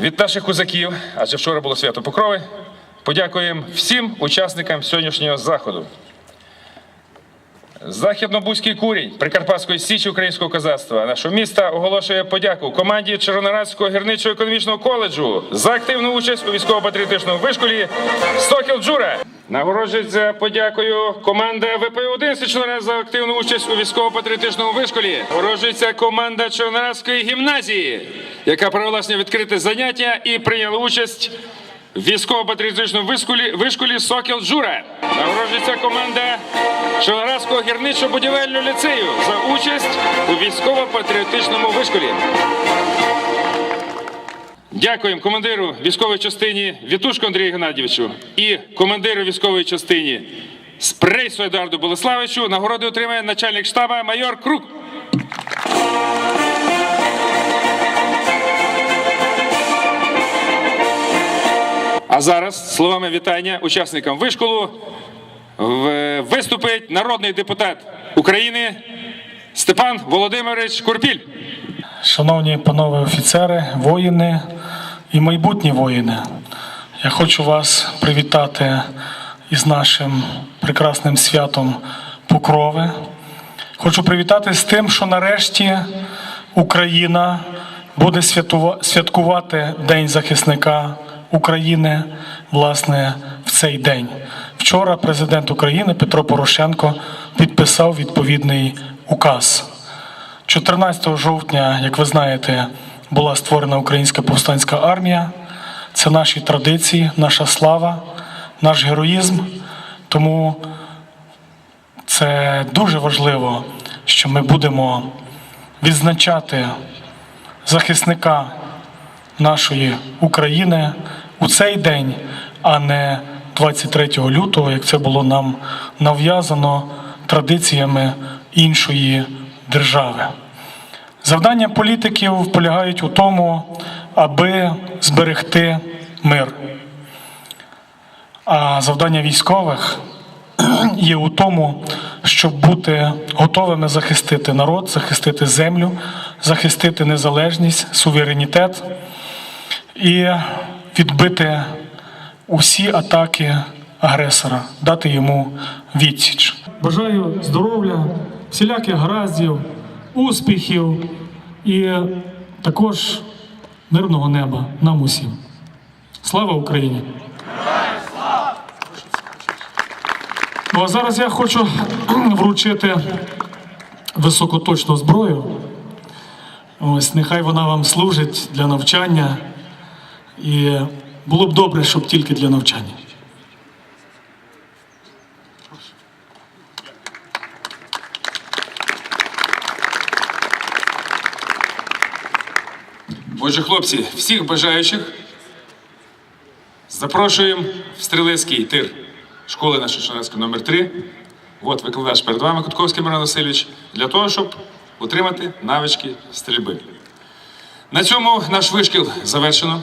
Від наших козаків, адже вчора було свято Покрови, подякуємо всім учасникам сьогоднішнього заходу. Західнобузький курінь Прикарпатської січі українського козацтва нашого міста оголошує подяку команді Червонорадського гірничого економічного коледжу за активну участь у військово-патріотичному вишколі Сокіл Джура. Нагороджується подякою команда ВП-1 Січнора за активну участь у військово-патріотичному вишколі. Нагороджується команда Червонорадської гімназії, яка провела сьогодні відкрите заняття і прийняла участь в військово-патріотичному вишколі, вишколі Сокіл Джура. Нагороджується команда Червонорадського гірничо-будівельного ліцею за участь у військово-патріотичному вишколі. Дякуємо командиру військової частині Вітушку Андрію Геннадійовичу і командиру військової частині Спрейсу Едуарду Болеславичу. Нагороди отримає начальник штаба майор Крук. А зараз словами вітання учасникам вишколу виступить народний депутат України Степан Володимирович Курпіль. Шановні панове офіцери, воїни і майбутні воїни, я хочу вас привітати із нашим прекрасним святом Покрови. Хочу привітати з тим, що нарешті Україна буде святкувати День захисника України власне в цей день. Вчора президент України Петро Порошенко підписав відповідний указ. 14 жовтня, як ви знаєте, була створена Українська повстанська армія. Це наші традиції, наша слава, наш героїзм. Тому це дуже важливо, що ми будемо відзначати захисника нашої України у цей день, а не 23 лютого, як це було нам нав'язано традиціями іншої держави. Завдання політиків полягають у тому, аби зберегти мир. А завдання військових є у тому, щоб бути готовими захистити народ, захистити землю, захистити незалежність, суверенітет і відбити усі атаки агресора, дати йому відсіч. Бажаю здоров'я, всіляких гараздів, успіхів і також мирного неба нам усім. Слава Україні! Ну а зараз я хочу вручити високоточну зброю. Ось нехай вона вам служить для навчання. І було б добре, щоб тільки для навчання. Отже, хлопці, всіх бажаючих запрошуємо в стрілецький тир школи нашої Шанецької номер 3 От викладач перед вами Кутковський Мирон Васильович, для того, щоб отримати навички стрільби. На цьому наш вишкіл завершено.